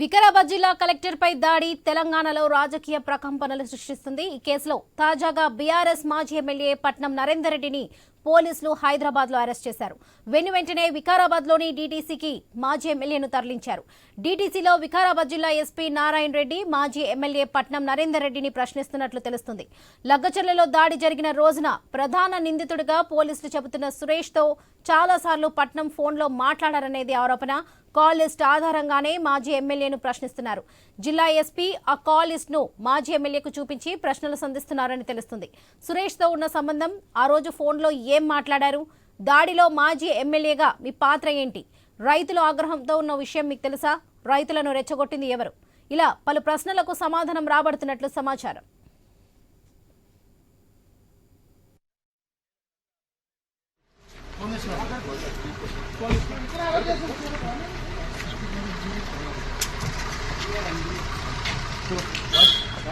వికారాబాద్ జిల్లా కలెక్టర్పై దాడి తెలంగాణలో రాజకీయ ప్రకంపనలు సృష్టిస్తుంది. ఈ కేసులో తాజాగా బీఆర్ఎస్ మాజీ ఎమ్మెల్యే పట్నం నరేందర్ రెడ్డిని పోలీసులు హైదరాబాద్లో అరెస్ట్ చేశారు. వెను వెంటనే వికారాబాద్లోని డీటీసీకి మాజీ ఎమ్మెల్యేను తరలించారు. డీటీసీలో వికారాబాద్ జిల్లా ఎస్పీ నారాయణ రెడ్డి మాజీ ఎమ్మెల్యే పట్నం నరేందర్ రెడ్డిని ప్రశ్నిస్తున్నట్లు తెలుస్తుంది. లగ్గచర్లలో దాడి జరిగిన రోజున ప్రధాన నిందితుడిగా పోలీసులు చెబుతున్న సురేష్తో చాలాసార్లు పట్నం ఫోన్లో మాట్లాడారనేది ఆరోపణ. కాల్ లిస్ట్ ఆధారంగానే మాజీ ఎమ్మెల్యేను ప్రశ్నిస్తున్నారు. జిల్లా ఎస్పీ ఆ కాల్ లిస్ట్ను మాజీ ఎమ్మెల్యేకు చూపించి ప్రశ్నలు సంధిస్తున్నారని తెలుస్తుంది. సురేష్తో ఉన్న సంబంధం ఆ రోజు ఫోన్లో ఏం మాట్లాడారు? దాడిలో మాజీ ఎమ్మెల్యేగా మీ పాత్ర ఏంటి? రైతులు ఆగ్రహంతో ఉన్న విషయం మీకు తెలుసా? రైతులను రెచ్చగొట్టింది ఎవరు? ఇలా పలు ప్రశ్నలకు సమాధానం రాబడుతున్నట్లు సమాచారం.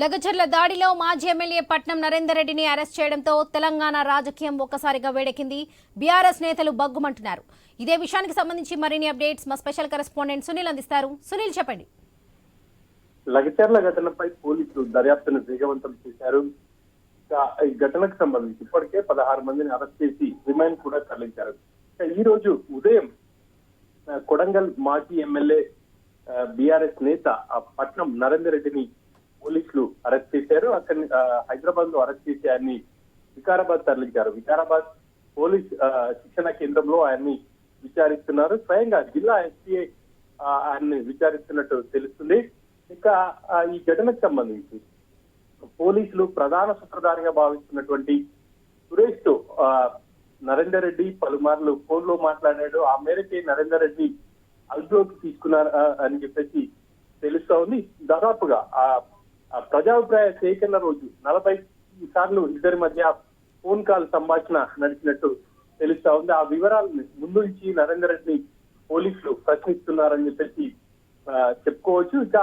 లగచర్ల దాడిలో మాజీ ఎమ్మెల్యే పట్నం నరేందర్ రెడ్డిని అరెస్ట్ చేయడంతో తెలంగాణ రాజకీయం ఒక్కసారిగా వేడెక్కింది. బీఆర్ఎస్ నేతలు బగ్గుమంటున్నారు. ఇదే విషయానికి సంబంధించి మరిన్ని అప్డేట్స్ మా స్పెషల్ కరెస్పాండెంట్ సునీల్ అందిస్తారు. సునీల్ చెప్పండి. లగచర్ల ఘటనపై పోలీసులు దర్యాప్తును వేగవంతం చేశారు. ఈ ఘటనకు సంబంధించి ఇప్పటికే పదహారు మందిని అరెస్ట్ చేసి రిమాండ్ కూడా తరలించారు. ఈ రోజు ఉదయం కొడంగల్ మాజీ ఎమ్మెల్యే బీఆర్ఎస్ నేత ఆ పట్నం నరేందర్ రెడ్డిని పోలీసులు అరెస్ట్ చేశారు. అక్కడి హైదరాబాద్లో అరెస్ట్ చేసి ఆయన్ని వికారాబాద్ తరలించారు. వికారాబాద్ పోలీస్ ఆ, శిక్షణ కేంద్రంలో ఆయన్ని విచారిస్తున్నారు. స్వయంగా జిల్లా ఎస్పీఐ ఆయన్ని విచారిస్తున్నట్టు తెలుస్తుంది. ఇంకా ఈ ఘటనకు సంబంధించి పోలీసులు ప్రధాన సూత్రధారిగా భావిస్తున్నటువంటి సురేష్తో ఆ, నరేందర్ రెడ్డి పలుమార్లు ఫోన్లో మాట్లాడాడు. ఆ మేరకే నరేందర్ రెడ్డి అదుపులోకి తీసుకున్నారు అని చెప్పేసి తెలుస్తా ఉంది దాదాపుగా ఆ ప్రజాభిప్రాయ సేకరణ రోజు నలభై సార్లు ఇద్దరి మధ్య ఫోన్ కాల్ సంభాషణ నడిచినట్టు తెలుస్తా ఉంది. ఆ వివరాలను ముందు నుంచి నరేందర్ రెడ్డి పోలీసులు ప్రశ్నిస్తున్నారని చెప్పేసి ఆ, చెప్పుకోవచ్చు. ఇంకా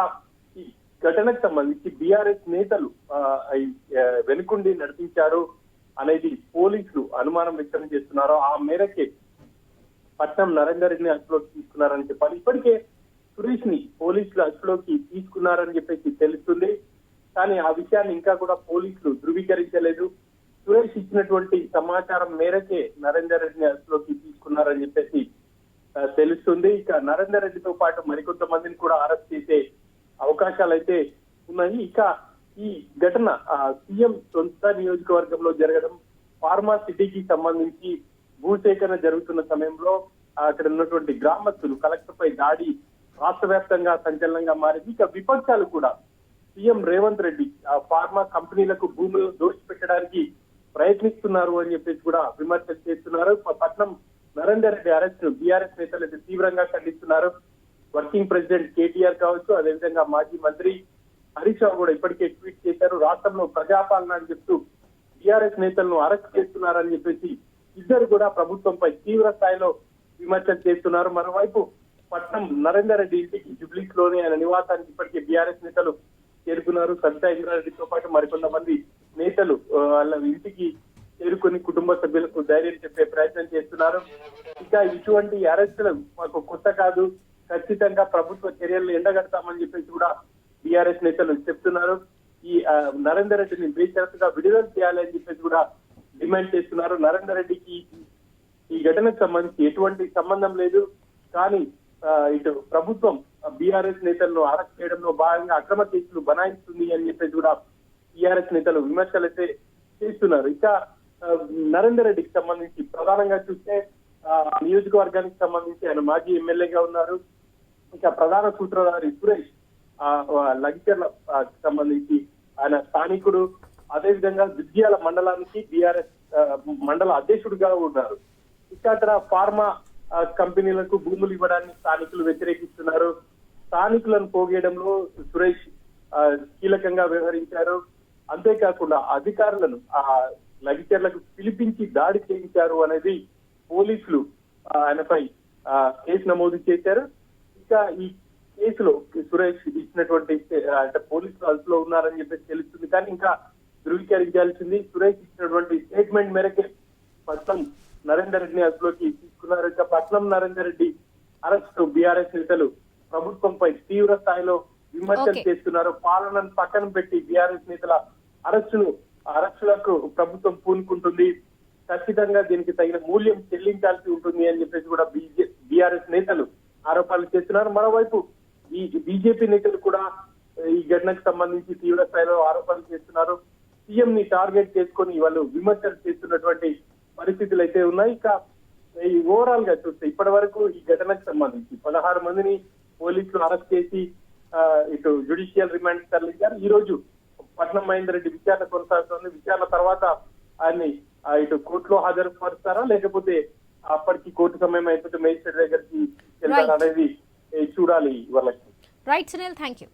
ఈ ఘటనకు సంబంధించి బీఆర్ఎస్ నేతలు వెనుకుండి నడిపించారు అనేది పోలీసులు అనుమానం వ్యక్తం చేస్తున్నారు. ఆ మేరకే పట్నం నరేందర్ రెడ్డిని అదుపులోకి తీసుకున్నారని చెప్పాలి. ఇప్పటికే సురేష్ని పోలీసులు అదుపులోకి తీసుకున్నారని చెప్పేసి తెలుస్తుంది. కానీ ఆ విషయాన్ని ఇంకా కూడా పోలీసులు ధృవీకరించలేదు. సురేష్ ఇచ్చినటువంటి సమాచారం మేరకే నరేందర్ రెడ్డిని అదుపులోకి తీసుకున్నారని చెప్పేసి తెలుస్తుంది. ఇక నరేందర్ రెడ్డితో పాటు మరికొంతమందిని కూడా అరెస్ట్ చేసే అవకాశాలు అయితే ఉన్నాయి. ఇక ఈ ఘటన ఆ, సీఎం సొంత నియోజకవర్గంలో జరగడం ఫార్మా సిటీకి సంబంధించి భూసేకరణ జరుగుతున్న సమయంలో అక్కడ ఉన్నటువంటి గ్రామస్తులు కలెక్టర్ పై దాడి రాష్ట్ర వ్యాప్తంగా సంచలనంగా మారింది. ఇక విపక్షాలు కూడా సీఎం రేవంత్ రెడ్డి ఆ ఫార్మా కంపెనీలకు భూములను దోచిపెట్టడానికి ప్రయత్నిస్తున్నారు అని చెప్పేసి కూడా విమర్శలు చేస్తున్నారు. పట్నం నరేందర్ రెడ్డి అరెస్ట్ బీఆర్ఎస్ నేతలు అయితే తీవ్రంగా ఖండిస్తున్నారు. వర్కింగ్ ప్రెసిడెంట్ కేటీఆర్ కావచ్చు అదేవిధంగా మాజీ మంత్రి హరీష్ రావు కూడా ఇప్పటికే ట్వీట్ చేశారు. రాష్ట్రంలో ప్రజాపాలన అని చెప్తూ బీఆర్ఎస్ నేతలను అరెస్ట్ చేస్తున్నారని చెప్పేసి ఇద్దరు కూడా ప్రభుత్వంపై తీవ్ర స్థాయిలో విమర్శలు చేస్తున్నారు. మరోవైపు పట్నం నరేందర్ రెడ్డి ఇంటికి జుబ్లీస్లోనే ఆయన నివాసానికి ఇప్పటికే బీఆర్ఎస్ నేతలు చేరుకున్నారు. సబితా ఇంద్రారెడ్డితో పాటు మరికొంతమంది నేతలు వాళ్ళ ఇంటికి చేరుకుని కుటుంబ సభ్యులకు ధైర్యం చెప్పే ప్రయత్నం చేస్తున్నారు. ఇంకా ఇటువంటి అరెస్టులు మాకు కొత్త కాదు. ఖచ్చితంగా ప్రభుత్వ చర్యలను ఎండగడతామని చెప్పేసి కూడా బీఆర్ఎస్ నేతలు చెప్తున్నారు. ఈ నరేందర్ రెడ్డిని బేషరతుగా విడుదల చేయాలని చెప్పేసి కూడా డిమాండ్ చేస్తున్నారు. నరేందర్ రెడ్డికి ఈ ఘటనకు సంబంధించి ఎటువంటి సంబంధం లేదు. కానీ ఆ, ఇటు ప్రభుత్వం బీఆర్ఎస్ నేతలను అరెస్ట్ చేయడంలో భాగంగా అక్రమ కేసులు బనాయిస్తుంది అని చెప్పేసి కూడా టీఆర్ఎస్ నేతలు విమర్శలు అయితే చేస్తున్నారు. ఇక నరేందర్ రెడ్డికి సంబంధించి ప్రధానంగా చూస్తే ఆ, నియోజకవర్గానికి సంబంధించి ఆయన మాజీ ఎమ్మెల్యేగా ఉన్నారు. ఇంకా ప్రధాన సూత్రధారి సురేష్ ఆ, లగిచర్ల సంబంధించి ఆయన స్థానికుడు. అదేవిధంగా దుద్యాల మండలానికి బీఆర్ఎస్ మండల అధ్యక్షుడిగా ఉన్నారు. ఇక్కడ ఫార్మా కంపెనీలకు భూములు ఇవ్వడాన్ని స్థానికులు వ్యతిరేకిస్తున్నారు. స్థానికులను పోగేయడంలో సురేష్ ఆ, కీలకంగా వ్యవహరించారు. అంతేకాకుండా అధికారులను ఆ లగిచర్లకు పిలిపించి దాడి చేయించారు అనేది పోలీసులు ఆయనపై ఆ, కేసు నమోదు చేశారు. ఇంకా ఈ కేసులో సురేష్ ఇచ్చినటువంటి అంటే పోలీసులు అదుపులో ఉన్నారని చెప్పేసి తెలుస్తుంది. కానీ ఇంకా ధృవీకరించాల్సింది సురేష్ ఇచ్చినటువంటి స్టేట్మెంట్ మేరకే పట్నం నరేందర్ రెడ్డిని అదుపులోకి తీసుకున్నారు. ఇంకా పట్నం నరేందర్ రెడ్డి అరెస్ట్ బీఆర్ఎస్ నేతలు ప్రభుత్వంపై తీవ్ర స్థాయిలో విమర్శలు. చేస్తున్నారు. పాలనను పక్కన పెట్టి బీఆర్ఎస్ నేతల అరెస్టును అరెస్టులకు ప్రభుత్వం పూనుకుంటుంది. ఖచ్చితంగా దీనికి తగిన మూల్యం చెల్లించాల్సి ఉంటుంది అని చెప్పేసి కూడా బీఆర్ఎస్ నేతలు ఆరోపణలు చేస్తున్నారు. మరోవైపు ఈ బీజేపీ నేతలు కూడా ఈ ఘటనకు సంబంధించి తీవ్ర స్థాయిలో ఆరోపణలు చేస్తున్నారు. సీఎం ని టార్గెట్ చేసుకొని వాళ్ళు విమర్శలు చేస్తున్నటువంటి పరిస్థితులు అయితే ఉన్నాయి. ఇక ఈ ఓవరాల్గా చూస్తే ఇప్పటి వరకు ఈ ఘటనకు సంబంధించి పదహారు మందిని పోలీసులు అరెస్ట్ చేసి ఇటు జుడిషియల్ రిమాండ్ తరలించారు. ఈ రోజు పట్నం మహేందర్ రెడ్డి విచారణ కొనసాగుతోంది. విచారణ తర్వాత ఆయన్ని ఇటు కోర్టులో హాజరుపరుస్తారా? లేకపోతే అప్పటికి కోర్టు సమయం అయిపోతే మేజిస్ట్రేట్ దగ్గరికి వెళ్తారా. అనేది చూడాలి వాళ్ళకి. Right Sunil thank you